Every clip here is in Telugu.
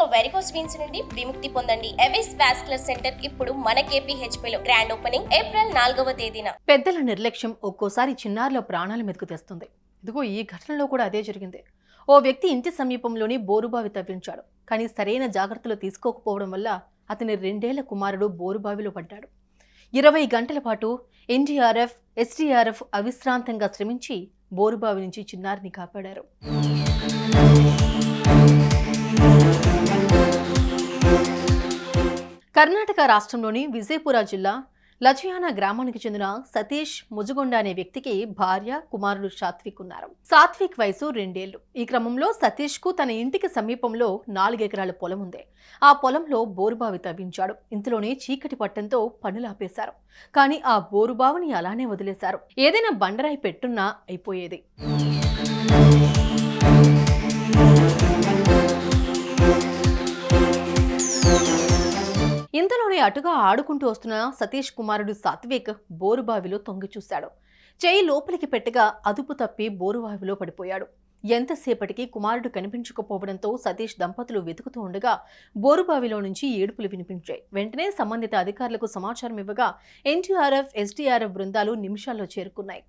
ఇక వెరికోస్ వీన్స్ నుండి విముక్తి పొందండి. ఎవిస్ వాస్కులర్ సెంటర్ ఇప్పుడు మన KPHP లో గ్రాండ్ ఓపెనింగ్ ఏప్రిల్ నాలుగవ తేదీన. పెద్దల నిర్లక్ష్యం ఒక్కోసారి చిన్నారుల ప్రాణాల మీదకు తెస్తుంది. ఇదిగో ఈ ఘటనలో కూడా అదే జరిగింది. ఓ వ్యక్తి ఇంటి సమీపంలోని బోరుబావి తవ్వించాడు. కానీ సరైన జాగ్రత్తలు తీసుకోకపోవడం వల్ల అతని రెండేళ్ళ కుమారుడు బోరుబావిలో పడ్డాడు. ఇరవై గంటల పాటు ఎన్డీఆర్ఎఫ్ ఎస్డీఆర్ఎఫ్ అవిశ్రాంతంగా శ్రమించి బోరుబావి నుంచి చిన్నారిని కాపాడారు. కర్ణాటక రాష్ట్రంలోని విజయపుర జిల్లా లచయాన గ్రామానికి చెందిన సతీష్ ముజుగొండ అనే వ్యక్తికి భార్య కుమారుడు సాత్విక్ ఉన్నారు. సాత్విక్ వయసు రెండేళ్ళు ఈ క్రమంలో సతీష్కు తన ఇంటికి సమీపంలో నాలుగెకరాల పొలం ఉంది. ఆ పొలంలో బోరుబావి తవ్వించాడు. ఇంతలోనే చీకటి పట్టంతో పనులు ఆపేశారు. కానీ ఆ బోరుబావిని అలానే వదిలేశారు. ఏదైనా బండరాయి పెట్టున్నా అయిపోయేది. ఇంతలోనే అటుగా ఆడుకుంటూ వస్తున్న సతీష్ కుమారుడు సాత్విక్ బోరుబావిలో తొంగి చూశాడు. చేయి లోపలికి పెట్టగా అదుపు తప్పి బోరుబావిలో పడిపోయాడు. ఎంతసేపటికి కుమారుడు కనిపించకపోవడంతో సతీష్ దంపతులు వెతుకుతూ ఉండగా బోరుబావిలో నుంచి ఏడుపులు వినిపించాయి. వెంటనే సంబంధిత అధికారులకు సమాచారం ఇవ్వగా ఎన్టీఆర్ఎఫ్ ఎస్డీఆర్ఎఫ్ బృందాలు నిమిషాల్లో చేరుకున్నాయి.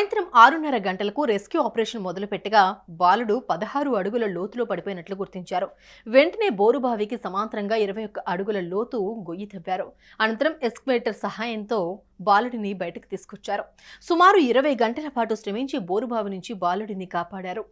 సాయంత్రం ఆరున్నర గంటలకు రెస్క్యూ ఆపరేషన్ మొదలుపెట్టగా బాలుడు పదహారు అడుగుల లోతులో పడిపోయినట్లు గుర్తించారు. వెంటనే బోరుబావికి సమాంతరంగా ఇరవై ఒక్క అడుగుల లోతు గొయ్యి తవ్వారు. అనంతరం ఎస్క్వేటర్ సహాయంతో బాలుడిని బయటకు తీసుకొచ్చారు. సుమారు ఇరవై గంటల పాటు శ్రమించి బోరుబావి నుంచి బాలుడిని కాపాడారు.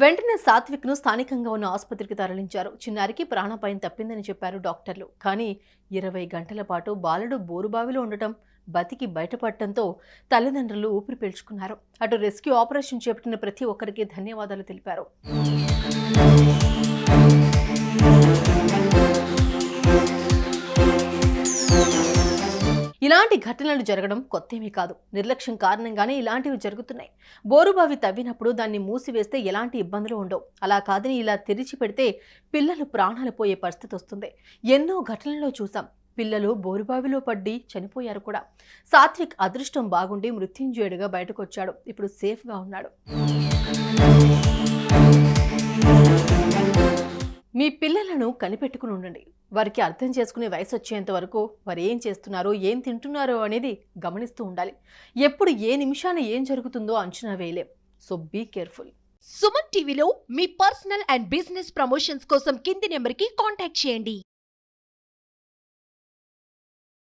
వెంటనే సాత్విక్ను స్థానికంగా ఉన్న ఆసుపత్రికి తరలించారు. చిన్నారికి ప్రాణాపాయం తప్పిందని చెప్పారు డాక్టర్లు. కానీ ఇరవై గంటల పాటు బాలుడు బోరుబావిలో ఉండటం బతికి బయటపడటంతో తల్లిదండ్రులు ఊపిరి పీల్చుకున్నారు. అటు రెస్క్యూ ఆపరేషన్ చేపట్టిన ప్రతి ఒక్కరికి ధన్యవాదాలు తెలిపారు. ఇలాంటి ఘటనలు జరగడం కొత్తేమీ కాదు. నిర్లక్ష్యం కారణంగానే ఇలాంటివి జరుగుతున్నాయి. బోరుబావి తవ్వినప్పుడు దాన్ని మూసివేస్తే ఎలాంటి ఇబ్బందులు ఉండవు. అలా కాదని ఇలా తెరిచి పెడితే పిల్లలు ప్రాణాలు పోయే పరిస్థితి వస్తుంది. ఎన్నో ఘటనల్లో చూసాం పిల్లలు బోరుబావిలో పడ్డి చనిపోయారు కూడా. సాత్విక్ అదృష్టం బాగుండి మృత్యుంజయుడిగా బయటకు వచ్చాడు ఇప్పుడు సేఫ్గా ఉన్నాడు. మీ పిల్లలను కనిపెట్టుకుని ఉండండి. వారికి అర్థం చేసుకునే వయసు వచ్చేంత వరకు వారు ఏం చేస్తున్నారో ఏం తింటున్నారో అనేది గమనిస్తూ ఉండాలి. ఎప్పుడు ఏ నిమిషాన ఏం జరుగుతుందో అంచనా వేయలేం. సో బీ కేర్ఫుల్ సుమన్ టీవీలో మీ పర్సనల్ అండ్ బిజినెస్ ప్రమోషన్స్ కోసం కింది నెంబర్కి కాంటాక్ట్ చేయండి.